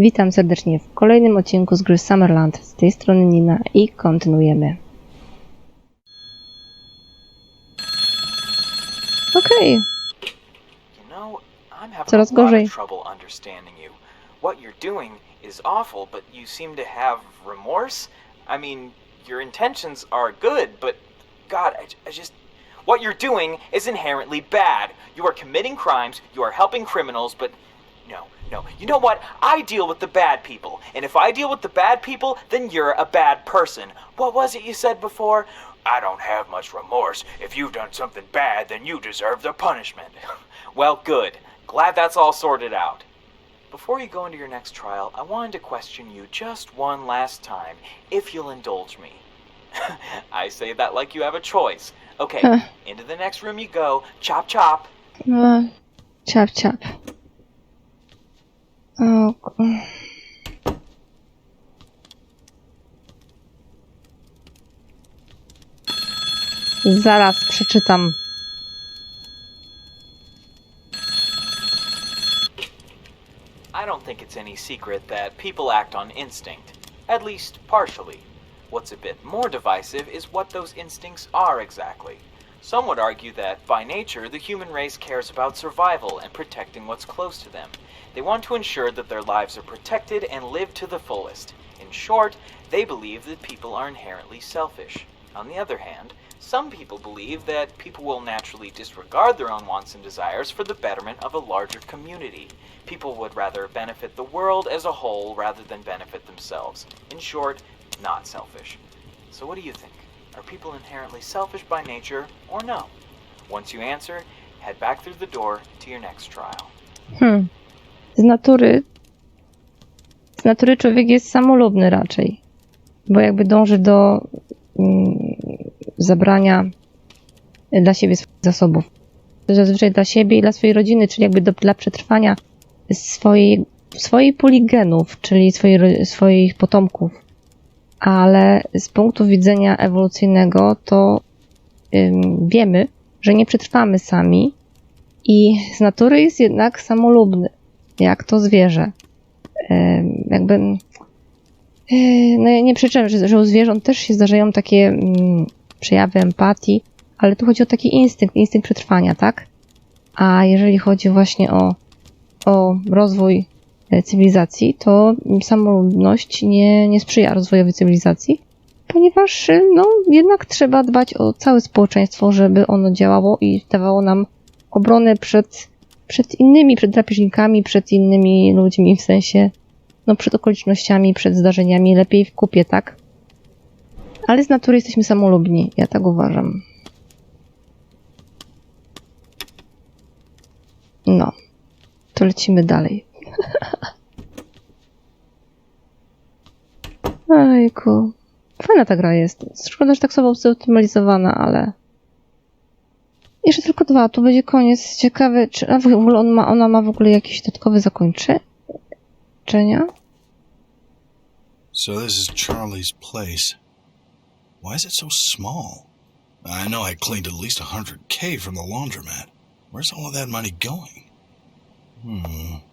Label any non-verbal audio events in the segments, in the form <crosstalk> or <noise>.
Witam serdecznie w kolejnym odcinku z gry Summerland. Z tej strony Nina i kontynuujemy. Okej, You know, I'm having Coraz gorzej. of trouble understanding you. What you're doing is awful, but you seem to have remorse. I mean, your intentions are good, but God, I just. What you're doing is inherently bad. You are committing crimes, you are helping criminals, but. No, no. You know what? I deal with the bad people. And if I deal with the bad people, then you're a bad person. What was it you said before? I don't have much remorse. If you've done something bad, then you deserve the punishment. <laughs> well, good. Glad that's all sorted out. Before you go into your next trial, I wanted to question you just one last time, if you'll indulge me. <laughs> I say that like you have a choice. Okay, into the next room you go. Chop chop. no, chop, ciap. O, ku- Zaraz przeczytam. I don't think it's any secret that people act on instinct, at least partially. What's a bit more divisive is what those instincts are exactly. Some would argue that, by nature, the human race cares about survival and protecting what's close to them. They want to ensure that their lives are protected and lived to the fullest. In short, they believe that people are inherently selfish. On the other hand, some people believe that people will naturally disregard their own wants and desires for the betterment of a larger community. People would rather benefit the world as a whole rather than benefit themselves. In short, not selfish. So, what do you think? Are people inherently selfish by nature or no? Once you answer, head back through the door to your next trial. Hmm. Z natury. Z natury człowiek jest samolubny raczej. Bo jakby dąży do mm, zabrania dla siebie swoich zasobów. Zazwyczaj dla siebie i dla swojej rodziny, czyli jakby do, dla przetrwania swojej, swojej puli genów, czyli swojej, swoich potomków. Ale z punktu widzenia ewolucyjnego to wiemy, że nie przetrwamy sami i z natury jest jednak samolubny jak to zwierzę. Jakby. e, No ja nie przeczę, że, że u zwierząt też się zdarzają takie przejawy empatii, ale tu chodzi o taki instynkt, instynkt przetrwania, tak? A jeżeli chodzi właśnie o, o rozwój cywilizacji, to samolubność nie, nie sprzyja rozwojowi cywilizacji, ponieważ e, no, jednak trzeba dbać o całe społeczeństwo, żeby ono działało i dawało nam obronę przed przed innymi, przed drapieżnikami, przed innymi ludźmi, w sensie, no przed okolicznościami, przed zdarzeniami, lepiej w kupie, tak? Ale z natury jesteśmy samolubni, ja tak uważam. No, to lecimy dalej. Ojku. Fajna ta gra jest. Szkoda, że tak słabo zoptymalizowana, ale... Jeszcze tylko dwa, tu będzie koniec. Ciekawe, czy w ogóle on ma, ona ma w ogóle jakieś dodatkowe zakończenia? So this is Charlie's place. Why is it so small? I know I cleaned at least a 100k from the laundromat. Where's all of that money going? Hmm.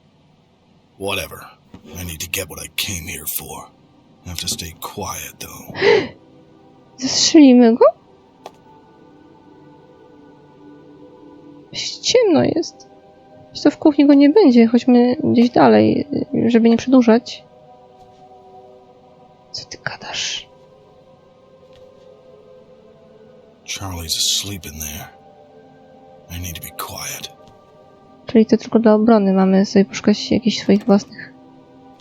Whatever. I need to get what I came here for. I have to stay quiet, though. <gasps> Zestrzelimy go? Ciemno jest. To w kuchni go nie będzie, chodźmy gdzieś dalej, żeby nie przedłużać. Co ty gadasz? Charlie's asleep in there. I need to be quiet. Czyli to tylko dla obrony. Mamy sobie poszukać jakichś swoich własnych,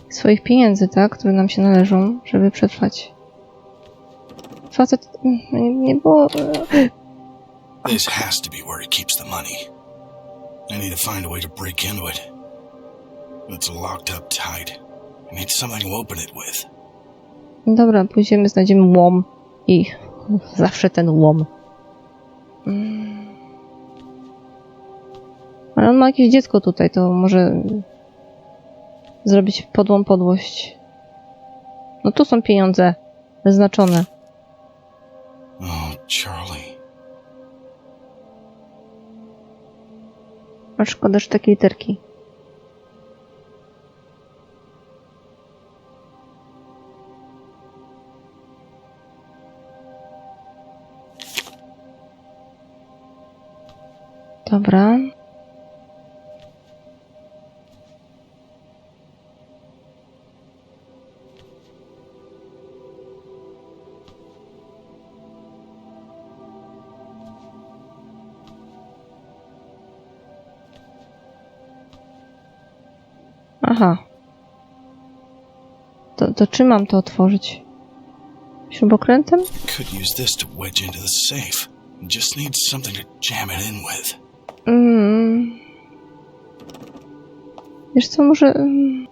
swoich pieniędzy, tak? Które nam się należą, żeby przetrwać. Facet, nie, nie było... This has to be where he keeps the money. I need to find a way to break into it. It's locked up tight. I need something to open it with. Dobra, pójdziemy, znajdziemy łom i zawsze ten łom. ma jakieś dziecko tutaj, to może zrobić podłą podłość. No tu są pieniądze wyznaczone. Oh, Charlie. A szkoda, że takie literki. Dobra. Aha. To, to czy mam to otworzyć? Śrubokrętem? Could use this to wedge into the safe. Just need something to jam it in with. Mm. Wiesz co, może... mm.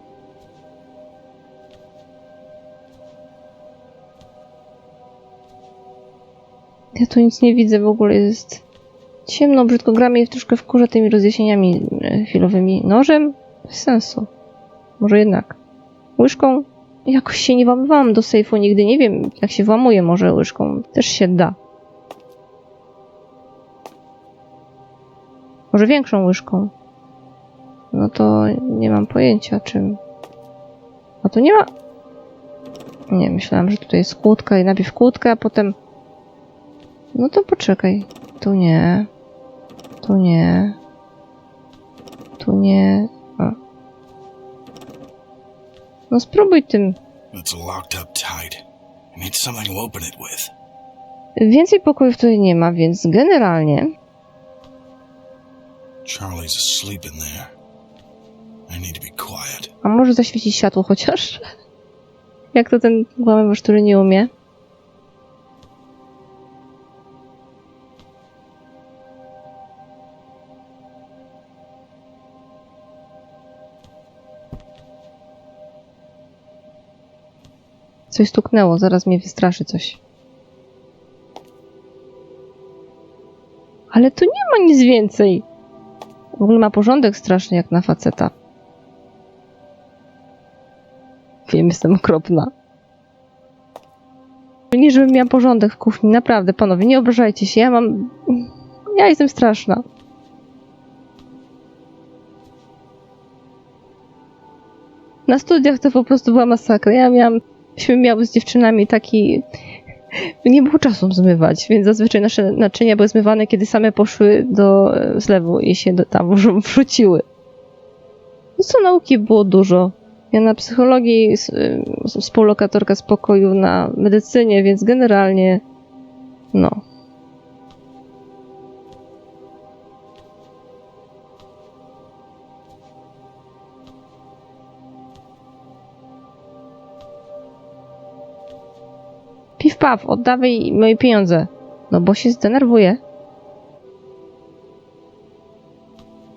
Ja tu nic nie widzę, w ogóle jest ciemno, brzydko gra i troszkę wkurza tymi rozjaśnieniami e, chwilowymi. Nożem? Bez sensu. Może jednak. Łyżką? Jakoś się nie włamywałam do sejfu nigdy, nie wiem jak się włamuje może łyżką. Też się da. Może większą łyżką. No to nie mam pojęcia czym. A tu nie ma. Nie, myślałam, że tutaj jest kłódka i najpierw kłódka, a potem. No to poczekaj. Tu nie. Tu nie. Tu nie. No spróbuj tym. Więcej pokojów tutaj nie ma, więc generalnie. Charlie's asleep in there. I need to be quiet. A może zaświecić światło chociaż? <laughs> Jak to ten włamywacz, który nie umie? Coś stuknęło, zaraz mnie wystraszy coś. Ale tu nie ma nic więcej. W ogóle ma porządek straszny jak na faceta. Wiem, jestem okropna. Nie, żebym miała porządek w kuchni, naprawdę, panowie, nie obrażajcie się, ja mam... Ja jestem straszna. Na studiach to po prostu była masakra. Ja miałam... Myśmy miały z dziewczynami taki... Nie było czasu zmywać, więc zazwyczaj nasze naczynia były zmywane, kiedy same poszły do e, zlewu i się tam wrzu- wrzuciły. No co nauki było dużo. Ja na psychologii, y, współlokatorka z pokoju na medycynie, więc generalnie no. Paw, oddawaj moje pieniądze. No bo się zdenerwuję.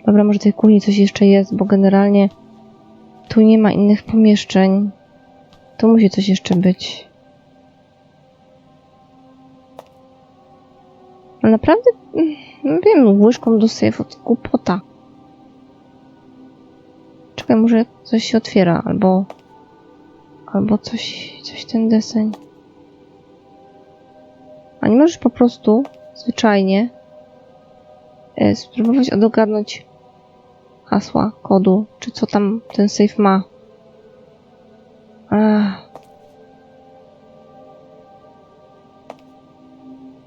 Dobra, może tej kuli coś jeszcze jest, bo generalnie tu nie ma innych pomieszczeń. Tu musi coś jeszcze być. Ale naprawdę, mm, no wiem, łyżką do sejfu, to. Czekaj, może coś się otwiera, albo... Albo coś, coś ten deseń. A nie możesz po prostu, zwyczajnie, e, spróbować odogarnąć hasła, kodu, czy co tam ten safe ma. Ach.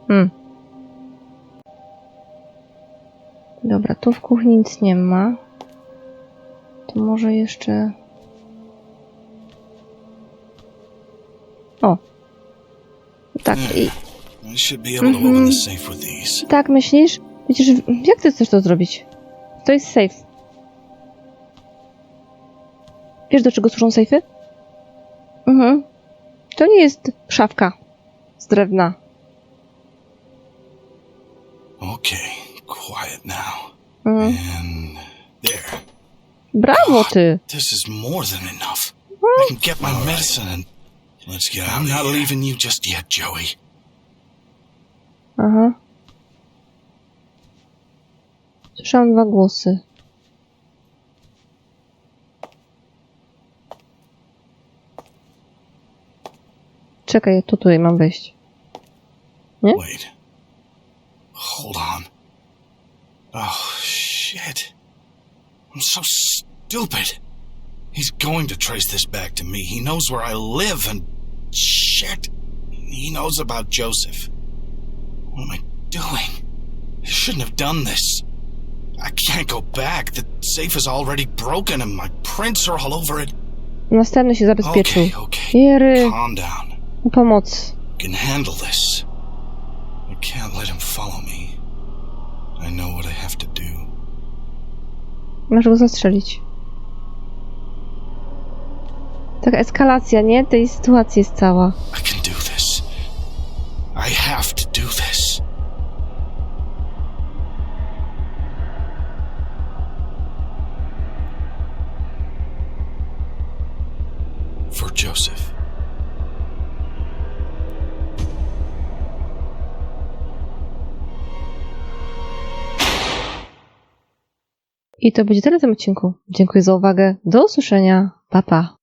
Hmm. Dobra, tu w kuchni nic nie ma. To może jeszcze... O. Tak, i, Mhm. tak myślisz? Przecież jak ty chcesz to zrobić? To jest safe. Wiesz do czego służą sejfy? Mhm. To nie jest szafka z drewna. Okay, quiet now. Mhm. And there. Brawo ty! This is more than enough. I can get my medicine and. Let's get I'm not leaving you just yet, Joey. Aha. Słyszałam dwa głosy. Czekaj, tu tutaj mam wejść. Wait. Hold on. Oh, shit. I'm so stupid. He's going to trace this back to me. He knows where I live and. Shit. He knows about Joseph. What am I doing? I shouldn't have done this. I can't go back. The safe is already broken and my prints are all over it. Następny się zabezpieczył. Okay, okay. Jery, Calm down. pomoc. I can handle this. I can't let him follow me. I know what I have to do. Masz go zastrzelić. Taka eskalacja, nie? Tej sytuacji jest cała. For Joseph. I to będzie tyle w tym odcinku. Dziękuję za uwagę. Do usłyszenia. Pa, pa.